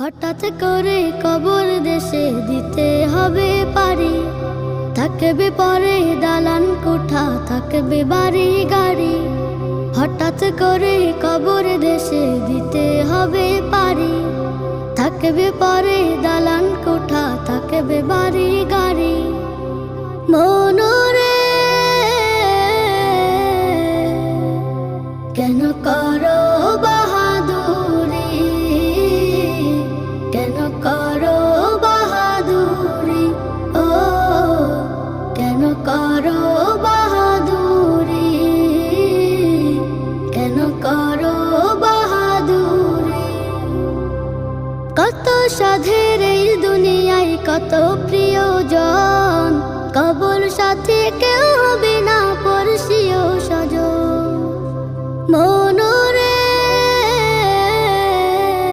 হঠাৎ করে কবর দেশে দিতে হবে পারি। থাকবে পরে দালান কোঠা, থাকবে বাড়ি গাড়ি। হঠাৎ করে কবর দেশে দিতে হবে পারি। থাকবে পরে দালান কোঠা, থাকবে বাড়ি গাড়ি। মনোরে কেন করো ও, কেন বাহাদুরি, কেন কত সাধের এই দুনিয়ায় কত প্রিয়জন কবর সাথে কেউ হবে না পরশিও সজ মন